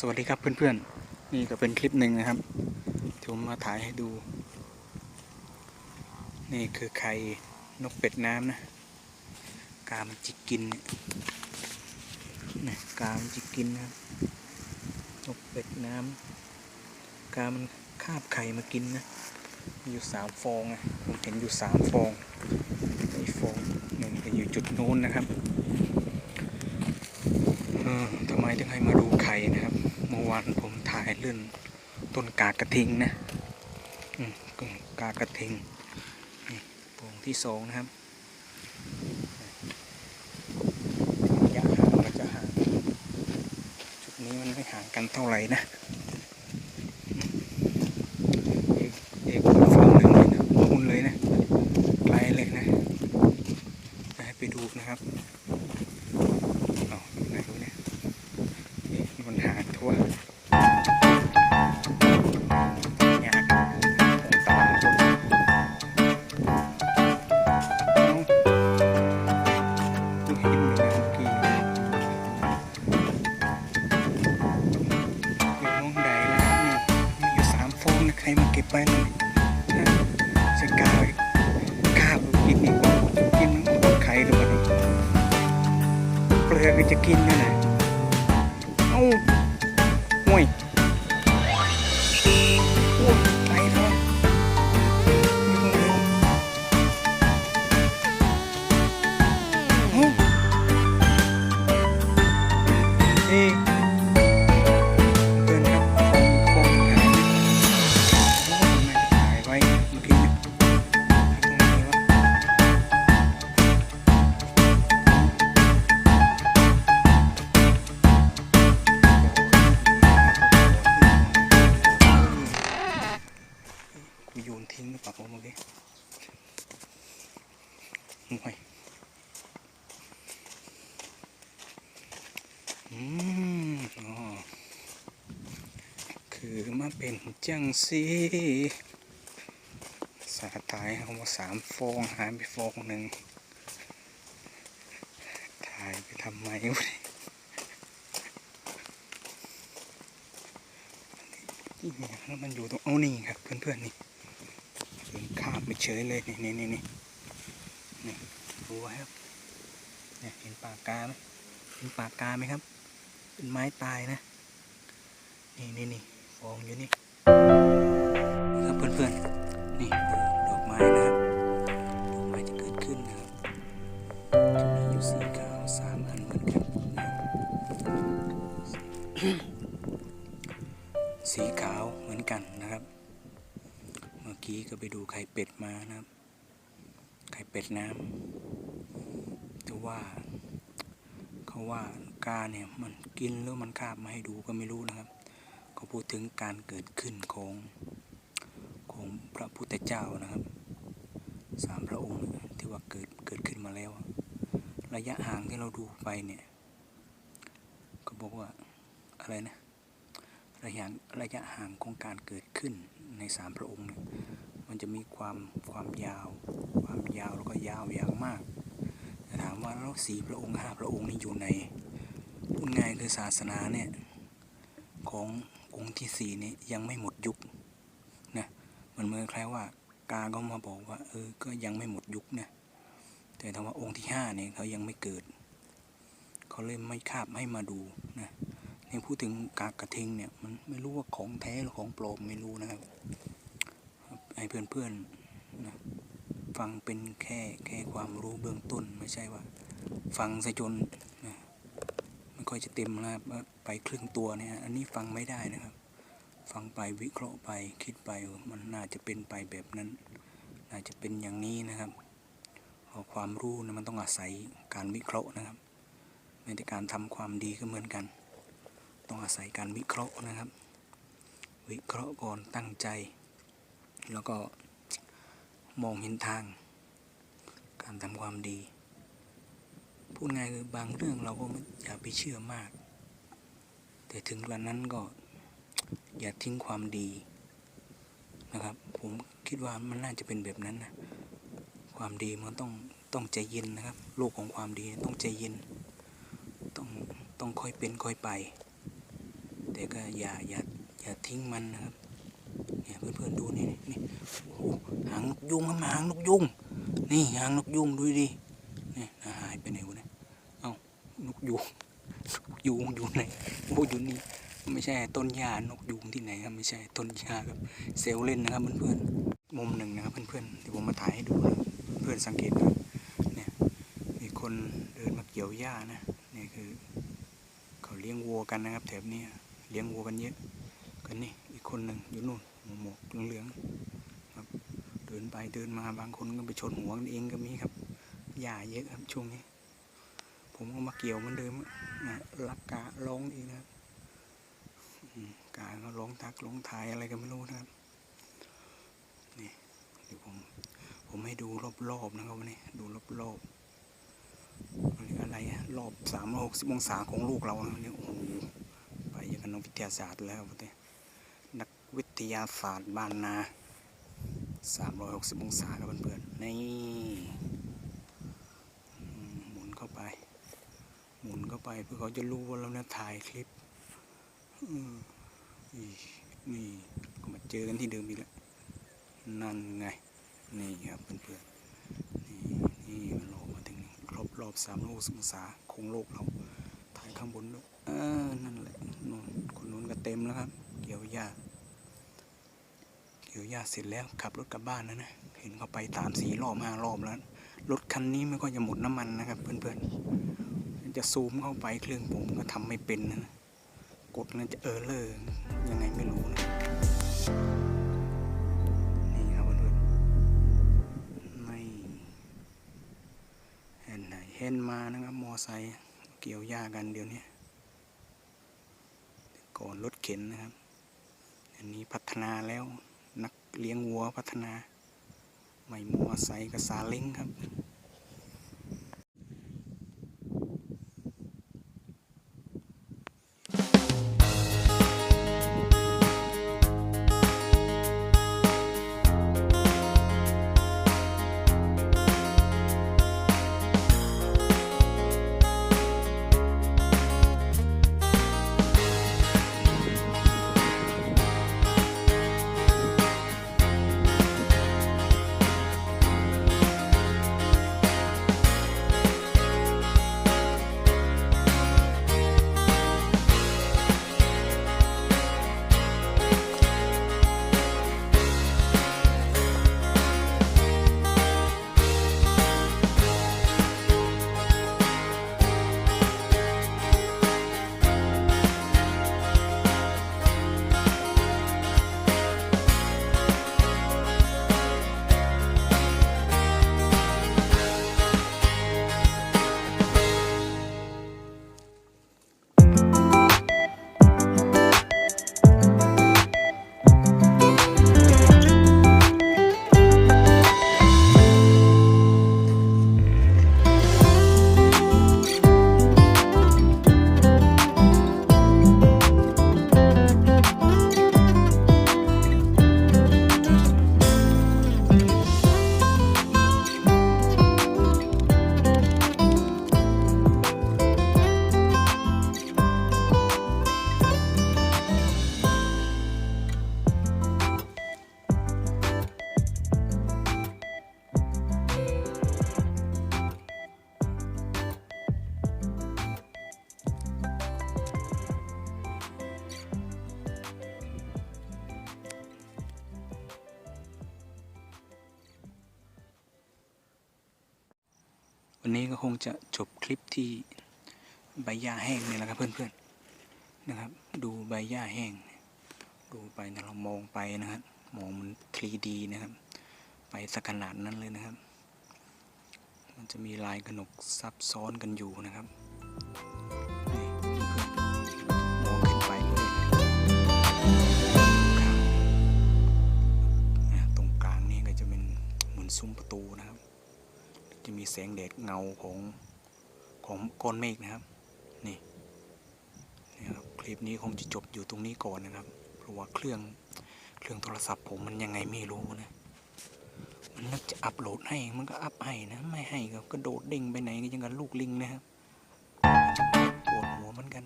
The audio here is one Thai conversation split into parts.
สวัสดีครับเพื่อนๆ นี่ก็เป็นคลิปหนึ่งนะครับที่ผมมาถ่ายให้ดู นี่คือไข่นกเป็ดน้ำนะ กามันจิกกินนี่กามันจิกกินนะครับ นกเป็ดน้ำกามันคาบไข่มากินนะมีอยู่สามฟองนะผมเห็นอยู่สามฟองไอ้ฟองหนึ่งก็อยู่จุดนู้นนะครับ ออทำไมถึงให้มาดูไข่นะครับ เมื่อวานผมถ่ายเรื่องต้นกากระทิงนะอืมกากระทิงนี่โปร่งที่สองนะครับระยะห่างมันจะห่าง จุดนี้มันไม่ห่างกันเท่าไหร่นะ ก็จะกินนั่นแหละ กูโยนทิ้งหรือเปล่าวะเมื่อกี้ห่วยอืมอ๋อคือมาเป็นจังสีสาตายเอามาสามฟองหายไปฟองหนึ่งถ่ายไปทำไมวะเนี่ยนี่ไงแล้วมันอยู่ตรงเอานี่ครับเพื่อนๆนี่ ขาดไปเฉยเลยนี่นี่นี่นี่นี่ดูไว้ครับเนี่ยเห็นปากกาไหมเห็นปากกาไหมครับ เป็นไม้ตายนะ นี่นี่นี่ฟองอยู่นี่ ว่า เขาว่ากาเนี่ยมันกินหรือมันคาบมาให้ดูก็ไม่รู้นะครับ เขาพูดถึงการเกิดขึ้นของของพระพุทธเจ้านะครับสามพระองค์ที่ว่าเกิดเกิดขึ้นมาแล้ว ระยะห่างที่เราดูไปเนี่ย ก็บอกว่าอะไรนะระยะระยะห่างของการเกิดขึ้นในสามพระองค์เนี่ยมันจะมีความความยาว ความยาวแล้วก็ยาวยาวมาก ถามว่าแล้วสี่พระองค์ห้าพระองค์นี่อยู่ในพูดง่ายคือศาสนาเนี่ยขององค์ที่สี่นี่ยังไม่หมดยุคนะมันเหมือนคล้ายว่ากาก็มาบอกว่าเออก็ยังไม่หมดยุคนะแต่ถามว่าองค์ที่ห้าเนี่ยเขายังไม่เกิดเขาเลยไม่คาบให้มาดูนะนี่พูดถึงกากกระทิงเนี่ยมันไม่รู้ว่าของแท้หรือของปลอมไม่รู้นะครับให้เพื่อนๆนะ ฟังเป็นแค่แค่ความรู้เบื้องต้นไม่ใช่ว่า ฟังซะจนนะไม่ค่อยจะเต็มนะครับว่าไปครึ่งตัวเนี่ยอันนี้ฟังไม่ได้นะครับ ฟังไปวิเคราะห์ไปคิดไปมันน่าจะเป็นไปแบบนั้น น่าจะเป็นอย่างนี้นะครับความรู้นะมันต้องอาศัยการวิเคราะห์นะครับในการทำความดีก็เหมือนกัน ต้องอาศัยการวิเคราะห์นะครับ วิเคราะห์ก่อนตั้งใจ แล้วก็ มองเห็นทาง การทำความดี พูดง่ายคือบางเรื่องเราก็ไม่อย่าไปเชื่อมาก แต่ถึงกระนั้นก็อย่าทิ้งความดีนะครับ ผมคิดว่ามันน่าจะเป็นแบบนั้นนะความดีมันต้องต้องใจเย็นนะครับ โลกของความดีต้องใจเย็น ต้องต้องค่อยเป็นค่อยไป แต่ก็อย่าอย่าอย่าทิ้งมันนะครับ เนี่ยเพื่อนๆดูนี่นี่โอ้โหหางนกยุงครับหางนกยุงนี่หางนกยุงดูดินี่หายไปไหนวะเนี่ยเอ้านกยุงยุงอยู่ไหนโอ้อยู่นี่ไม่ใช่ต้นหญ้านกยุงที่ไหนครับไม่ใช่ต้นหญ้าครับเซลล์เล่นนะครับเพื่อนๆมุมหนึ่งนะครับเพื่อนๆเดี๋ยวผมมาถ่ายให้ดูนะเพื่อนสังเกตนะเนี่ยมีคนเดินมาเกี่ยวหญ้านะนี่คือเขาเลี้ยงวัวกันนะครับแถบนี้เลี้ยงวัวกันเยอะกันนี่อีกคนหนึ่งอยู่นู่น หมวกเหลืองๆครับ เดินไปเดินมาบางคนก็ไปชนหัวกันเองก็มีครับหญ้าเยอะครับช่วงนี้ ผมก็มาเกี่ยวเหมันเดิมนะรักการ้องอีกนะครับกาก็ร้องทักร้องทายอะไรก็ไม่รู้นะครับนี่เดี๋ยวผมผมให้ดูรอบๆนะครับวันนี้ดูรอบๆอะไรอะรอบสามร้อยหกสิบองศาของลูกเราเนี่ยโอ้โหไปอย่างกับนักวิทยาศาสตร์แล้วครับเนี่ย นักวิทยาศาสตร์บ้านนาสามร้อยหกสิบองศาครับเพื่อนๆ นี่หมุนเข้าไป หมุนเข้าไปเพื่อเขาจะรู้ว่าเราเนี่ยถ่ายคลิปอืมนี่นี่ก็มาเจอกันที่เดิมอีกแล้ว นั่นไง นี่ครับเพื่อนๆ นี่นี่มันโลมาถึงครบรอบสามโลกองศาโคงโลกเรา ถ่ายข้างบนด้วยเออนั่นแหละนนคนนู้นก็เต็มแล้วครับ เกี่ยวหญ้า กี่ยวหญ้าเสร็จแล้วขับรถกลับบ้านแล้วนะ เห็นเขาไปตามสี่รอบห้ารอบแล้ว รถคันนี้ไม่ก็จะหมดน้ำมันนะครับ เพื่อนๆ จะซูมเข้าไปเครื่องผมก็ทำไม่เป็นนะ กดแล้วจะเออเลอร์ยังไงไม่รู้นะนี่ครับเพื่อนๆไม่เห็นไหนเห็นมานะครับมอไซค์เกี่ยวหญ้ากันเดี๋ยวนี้ก่อนรถเข็นนะครับ อันนี้พัฒนาแล้ว นักเลี้ยงวัวพัฒนา ไม่มอไซค์กับสาเล้งครับ วันนี้ก็คงจะจบคลิปที่ใบหญ้าแห้งนี่แหละครับเพื่อนๆนะครับ ดูใบหญ้าแห้ง ดูไปนะเรามองไปนะครับมองมัน 3D นะครับ ไปสักขนาดนั้นเลยนะครับ มันจะมีลายกระหนกซับซ้อนกันอยู่นะครับมองขึ้นไปเลยนะตรงกลางนี่ก็จะเป็นเหมือนซุ้มประตูนะครับ จะมีแสงแดดเงาของของก้อนเมฆนะครับ นี่นี่ครับคลิปนี้คงจะจบอยู่ตรงนี้ก่อนนะครับ เพราะว่าเครื่องเครื่องโทรศัพท์ผมมันยังไงไม่รู้นะมันนึกจะอัปโหลดให้มันก็อัพให้นะไม่ให้ก็กระโดดเด้งไปไหนก็ยังกับลูกลิงนะครับปวดหัวเหมือนกัน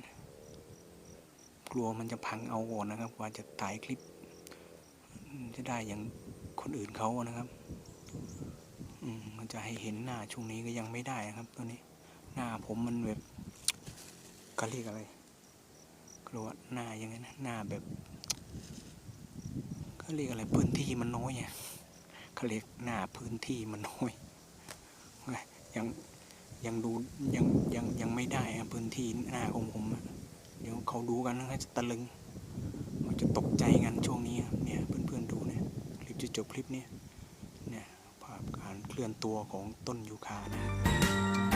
กลัวมันจะพังเอาก่อนนะครับกว่าจะถ่ายคลิป จะได้อย่างคนอื่นเขานะครับ จะให้เห็นหน้าช่วงนี้ก็ยังไม่ได้นะครับ ตัวนี้ หน้าผมมันแบบก็เรียกอะไรกลัวหน้ายังไงนะหน้าแบบเขาเรียกอะไรพื้นที่มันน้อยอะเขาเรียกหน้าพื้นที่มันน้อยยังยังดูยังยังยังไม่ได้พื้นที่หน้าของผมเดี๋ยวเขาดูกันนะจะตะลึงมันจะตกใจกันช่วงนี้ครับเนี่ยเพื่อนๆดูเนี่ยคลิปจะจบคลิปเนี้ย การเคลื่อนตัวของต้นยูคานะครับ